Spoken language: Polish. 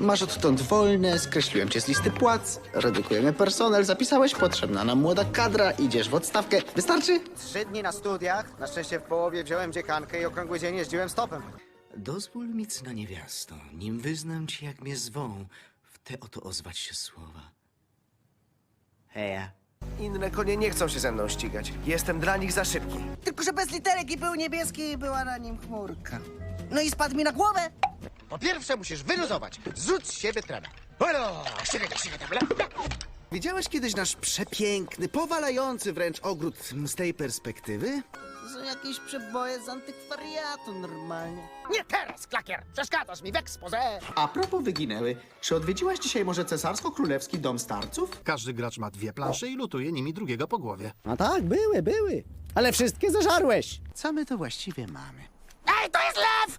Masz odtąd wolne, skreśliłem cię z listy płac, redukujemy personel, zapisałeś potrzebna nam młoda kadra, idziesz w odstawkę. Wystarczy? Trzy dni na studiach. Na szczęście w połowie wziąłem dziekankę i okrągły dzień jeździłem stopem. Dozwól mi, cna niewiasto, nim wyznam ci, jak mnie zwą, w te oto ozwać się słowa. Heja. Inne konie nie chcą się ze mną ścigać. Jestem dla nich za szybki. Tylko, że bez literek i był niebieski i była na nim chmurka. No i spadł mi na głowę. Po pierwsze musisz wyluzować. Zrzuć z siebie tremę. Widziałeś kiedyś nasz przepiękny, powalający wręcz ogród z tej perspektywy? Są jakieś przeboje z antykwariatu normalnie. Nie teraz, klakier! Przeszkadzasz mi w expose! A propos wyginęły, czy odwiedziłaś dzisiaj może cesarsko-królewski dom starców? Każdy gracz ma dwie plansze i lutuje nimi drugiego po głowie. A tak, były, były. Ale wszystkie zażarłeś. Co my to właściwie mamy? Ej, to jest lew!